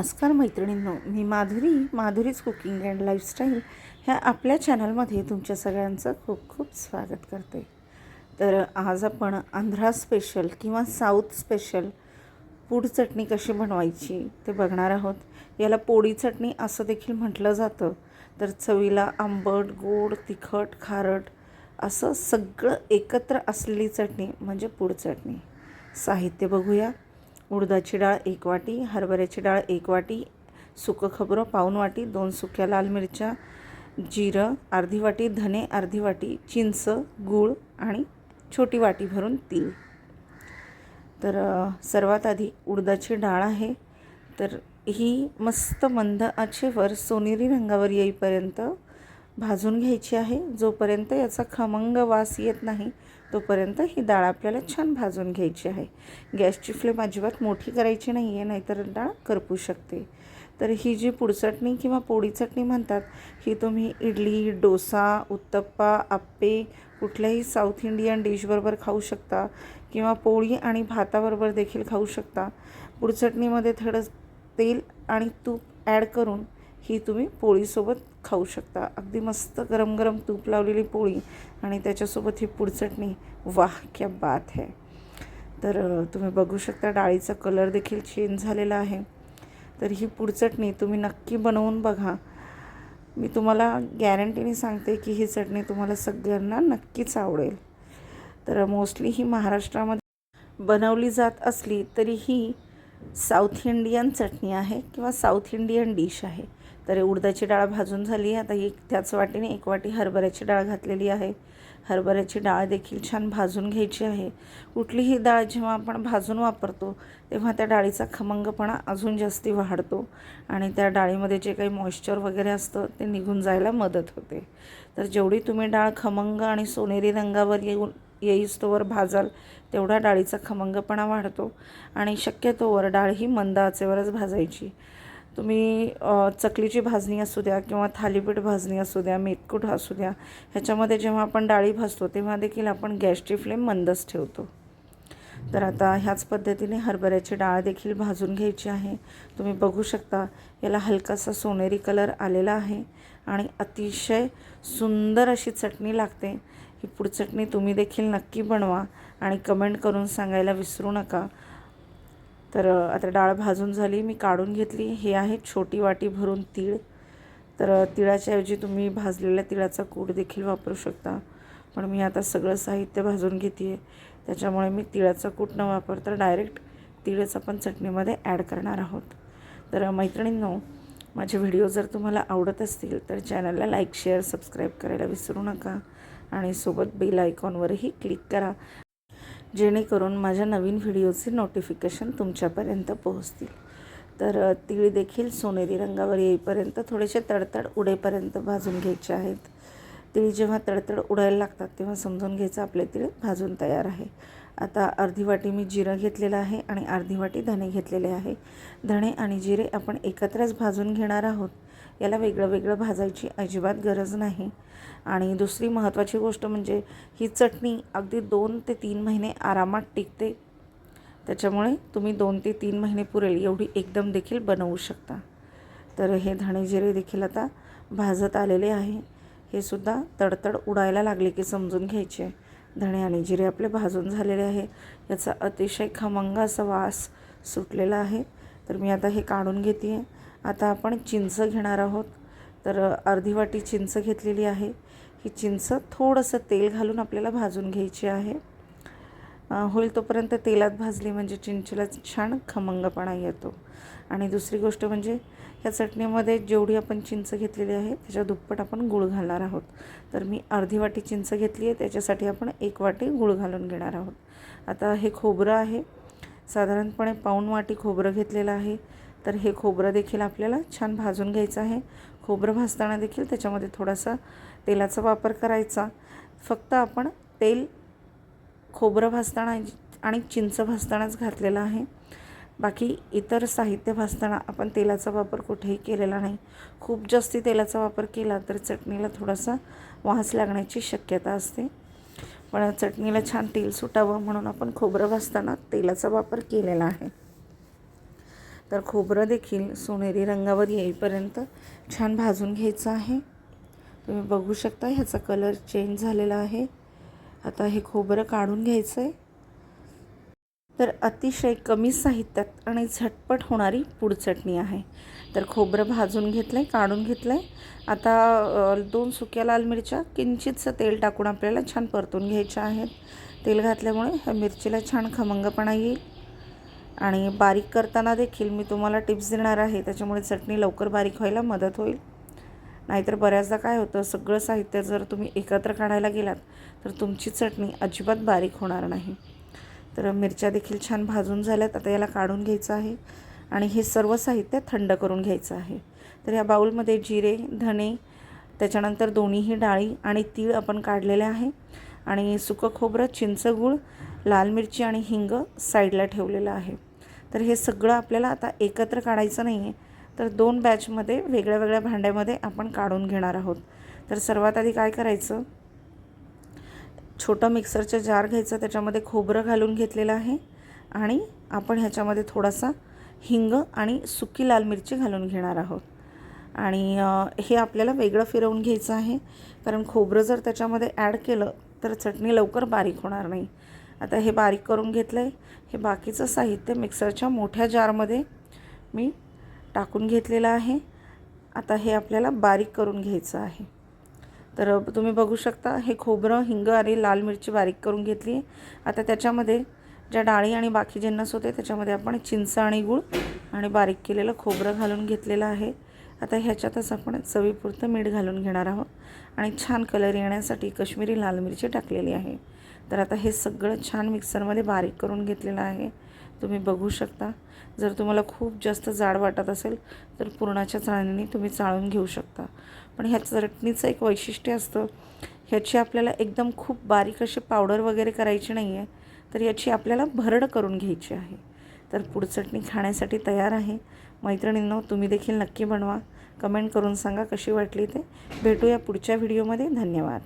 नमस्कार मैत्रिणींनो मी Madhuri Madhuri's cooking and lifestyle ह्या आपल्या चॅनलमध्ये तुमच्या सगळ्यांचं खूप खूप स्वागत करते. तर आज आपण आंध्रा स्पेशल किंवा साऊथ स्पेशल पूड चटणी कशी बनवायची ते बघणार आहोत. याला पोळी चटणी असं देखील म्हटलं जातं. तर चवीला आंबट गोड तिखट खारट असं सगळं एकत्र असलेली चटणी म्हणजे पूड चटणी. साहित्य बघूया. उडदाची डाळ एक वाटी हरभऱ्याची डाळ एक वाटी सुकं खबरं पाऊन वाटी दोन सुक्या लाल मिरच्या जिरं अर्धी वाटी धने अर्धी वाटी चिंच गूळ आणि छोटी वाटी भरून तीळ तर सर्वात आधी उडदाची डाळ आहे. तर ही मस्त मंद आचेवर सोनेरी रंगावर येईपर्यंत भाजून घ्यायची आहे. जोपर्यंत याचा खमंग वास येत नाही तोपर्यंत ही डाळ आपल्याला छान भाजून घ्यायची आहे. गॅसची फ्लेम अजिबात मोठी करायची नाही आहे नाहीतर डाळ करपू शकते. तर ही जी पुडचटणी किंवा पोळी चटणी म्हणतात ही तुम्ही इडली डोसा उत्तप्पा आप्पे कुठल्याही साऊथ इंडियन डिशबरोबर खाऊ शकता किंवा पोळी आणि भाताबरोबर देखील खाऊ शकता. पुडचटणीमध्ये थोडं तेल आणि तूप ॲड करून ही तुम्ही पोळीसोबत खाऊ शकता. अगदी मस्त गरम गरम तूप लावलेली पोळी आणि त्याच्यासोबत ही पुडचटणी वाह क्या बात है. तर तुम्ही बघू शकता डाळीचा कलर देखील चेंज झालेला आहे. तर ही पुडचटणी तुम्ही नक्की बनवून बघा. मी तुम्हाला गॅरंटीने सांगते की ही चटणी तुम्हाला सगळ्यांना नक्कीच आवडेल. तर मोस्टली ही महाराष्ट्रामध्ये बनवली जात असली तरी ही साऊथ इंडियन चटणी आहे किंवा साऊथ इंडियन डिश आहे. तर उडदाची डाळ भाजून झाली. आता एक त्याच वाटीने एक वाटी हरभऱ्याची डाळ घातलेली आहे. हरभऱ्याची डाळ देखील छान भाजून घ्यायची आहे. कुठलीही डाळ जेव्हा आपण भाजून वापरतो तेव्हा त्या डाळीचा खमंगपणा अजून जास्ती वाढतो आणि त्या डाळीमध्ये जे काही मॉइश्चर वगैरे असतं ते निघून जायला मदत होते. तर जेवढी तुम्ही डाळ खमंग आणि सोनेरी रंगावर येऊन येईस्तोवर भाजाल तेवढा डाळीचा खमंगपणा वाढतो आणि शक्यतोवर डाळ ही मंद आचेवरच भाजायची. तुम्ही चकलीची भाजणी असू द्या किंवा थालीपीठ भाजणी असू द्या मेतकूट असू द्या ह्याच्यामध्ये जेव्हा आपण डाळी भाजतो तेव्हा देखील आपण गॅसची फ्लेम मंदच ठेवतो. तर आता ह्याच पद्धतीने हरभऱ्याची डाळ देखील भाजून घ्यायची आहे. तुम्ही बघू शकता याला हलकासा सोनेरी कलर आलेला आहे आणि अतिशय सुंदर अशी चटणी लागते. ही पुढ चटणी तुम्ही देखील नक्की बनवा आणि कमेंट करून सांगायला विसरू नका. तर आता डाळ भाजून झाली मी काढून घेतली. हे आहे छोटी वाटी भरून तीळ. तर तिळाच्या ऐवजी तुम्ही भाजलेल्या तिळाचा कूट देखील वापरू शकता. पण मी आता सगळं साहित्य भाजून घेते आहे त्याच्यामुळे मी तिळाचा कूट न वापरता डायरेक्ट तिळच आपण चटणीमध्ये ॲड करणार आहोत. तर मैत्रिणींनो माझे व्हिडिओ जर तुम्हाला आवडत असतील तर चॅनलला लाईक शेअर सबस्क्राईब करायला विसरू नका. आणि सोबत बेल आयकॉनवरही क्लिक करा. जेणेकरून माझ्या नवीन व्हिडिओचे नोटिफिकेशन तुमच्यापर्यंत पोहोचतील. तर तिळी तीळ देखील सोनेरी रंगावर येईपर्यंत थोडेसे तडतड उडेपर्यंत भाजून घ्यायचे आहेत. तीळ जेव्हा तडतड उडायला लागतात तेव्हा समजून घ्यायचं आपले तीळ भाजून तयार आहे. आता अर्धी वाटी मी जिरं घेतलेलं आहे आणि अर्धी वाटी धणे घेतलेले आहे. धणे आणि जिरे आपण एकत्रच भाजून घेणार आहोत. याला वेगळं वेगळं भाजायची अजिबात गरज नाही. आणि दुसरी महत्त्वाची गोष्ट म्हणजे ही चटणी अगदी दोन ते तीन महिने आरामात टिकते. त्याच्यामुळे तुम्ही दोन ते तीन महिने पुरेल एवढी एकदम देखील बनवू शकता. तर हे धणे जिरे देखील आता भाजत आलेले आहे. हे सुद्धा तडतड उडायला लागले की समजून घ्यायचे. धणे आणि जिरे आपले भाजून झालेले आहे. याचा अतिशय खमंग असा वास सुटलेला आहे. तर मी आता हे काढून घेते आहे आता आपण चिंच घेणार आहोत. तर अर्धी वाटी चिंच घेतलेली आहे. ही चिंच थोडंसं तेल घालून आपल्याला भाजून घ्यायची आहे. होईल तोपर्यंत तेलात भाजली म्हणजे चिंचेला छान खमंगपणा येतो. आणि दुसरी गोष्ट म्हणजे ह्या चटणीमध्ये जेवढी आपण चिंच घेतलेली आहे त्याच्या दुप्पट आपण गूळ घालणार आहोत. तर मी अर्धी वाटी चिंच घेतली आहे त्याच्यासाठी आपण एक वाटी गूळ घालून घेणार आहोत. आता हे खोबरं आहे. साधारणपणे पाऊण वाटी खोबरं घेतलेलं आहे. तर हे खोबरं देखील आपल्याला छान भाजून घ्यायचं आहे. खोबरं भाजताना देखील त्याच्यामध्ये थोडासा तेलाचा वापर करायचा. फक्त आपण तेल खोबरं भाजताना आणि चिंच भाजतानाच घातलेलं आहे. बाकी इतर साहित्य भाजताना आपण तेलाचा वापर कुठेही केलेला नाही. खूप जास्ती तेलाचा वापर केला तर चटणीला थोडासा वास लागण्याची शक्यता असते. पण चटणीला छान तेल सुटावं म्हणून आपण खोबरं भाजताना तेलाचा वापर केलेला आहे. तर खोबरं देखील सोनेरी रंगावर येईपर्यंत छान भाजून घ्यायचं आहे. तुम्ही बघू शकता ह्याचा कलर चेंज झालेला आहे. आता हे खोबरं काढून घ्यायचं आहे तर अतिशय कमी साहित्यात आणि झटपट होणारी पुडचटणी आहे. तर खोबरं भाजून घेतलं आहे काढून घेतलं आहे आता दोन सुक्या लाल मिरच्या किंचितचं तेल टाकून आपल्याला छान परतून घ्यायच्या आहेत. तेल घातल्यामुळे ह्या मिरचीला छान खमंगपणा येईल. आणि बारीक करताना देखील मी तुम्हाला टिप्स देणार आहे. त्याच्यामुळे चटणी लवकर बारीक व्हायला मदत होईल. नाहीतर बऱ्याचदा काय होतं सगळं साहित्य जर तुम्ही एकत्र काढायला गेलात तर तुमची चटणी अजिबात बारीक होणार नाही. तर मिरच्या देखील छान भाजून झाल्यात आता याला काढून घ्यायचं आहे आणि हे सर्व साहित्य थंड करून घ्यायचं आहे. तर या बाऊलमध्ये जिरे धणे त्याच्यानंतर दोन्हीही डाळी आणि तीळ आपण काढलेले आहे. आणि सुकं खोबरं चिंचगूळ लाल मिरची आणि हिंग साईडला ठेवलेलं आहे. तर हे सगळं आपल्याला आता एकत्र काढायचं नाही आहे तर दोन बॅचमध्ये वेगळ्या वेगळ्या भांड्यामध्ये आपण काढून घेणार आहोत. तर सर्वात आधी काय करायचं? छोटं मिक्सरचं जार घ्यायचं त्याच्यामध्ये खोबरं घालून घेतलेलं आहे. आणि आपण ह्याच्यामध्ये थोडासा हिंग आणि सुकी लाल मिरची घालून घेणार आहोत. आणि हे आपल्याला वेगळं फिरवून घ्यायचं आहे. कारण खोबरं जर त्याच्यामध्ये ॲड केलं तर चटणी लवकर बारीक होणार नाही. आता हे बारीक करून घेतलं आहे हे बाकीचं साहित्य मिक्सरच्या मोठ्या जारमध्ये मी टाकून घेतलेलं आहे. आता हे आपल्याला बारीक करून घ्यायचं आहे. तर तुम्ही बघू शकता हे खोबरं हिंग आणि लाल मिरची बारीक करून घेतली आहे. आता त्याच्यामध्ये ज्या डाळी आणि बाकी जिन्नस होते त्याच्यामध्ये आपण चिंच आणि गूळ आणि बारीक केलेलं खोबरं घालून घेतलेलं आहे. आता ह्याच्यातच आपण चवीपुरतं मीठ घालून घेणार आहोत आणि छान कलर येण्यासाठी कश्मीरी लाल मिरची टाकलेली आहे. तर आता हे सगळं छान मिक्सरमध्ये बारीक करून घेतलेलं आहे. तुम्ही बघू शकता. जर तुम्हाला खूप जास्त जाड वाटत असेल तर पुरणाच्या चाळणीने तुम्ही चाळून घेऊ शकता. पण ह्या चटणीचं एक वैशिष्ट्य असतं ह्याची आपल्याला एकदम खूप बारीक अशी पावडर वगैरे करायची नाही आहे तर याची आपल्याला भरड करून घ्यायची आहे. तर पुढ चटणी खाण्यासाठी तयार आहे. मैत्रिणींनो तुम्ही देखील नक्की बनवा. कमेंट करून सांगा कशी वाटली ते. भेटूया पुढच्या व्हिडिओमध्ये. धन्यवाद.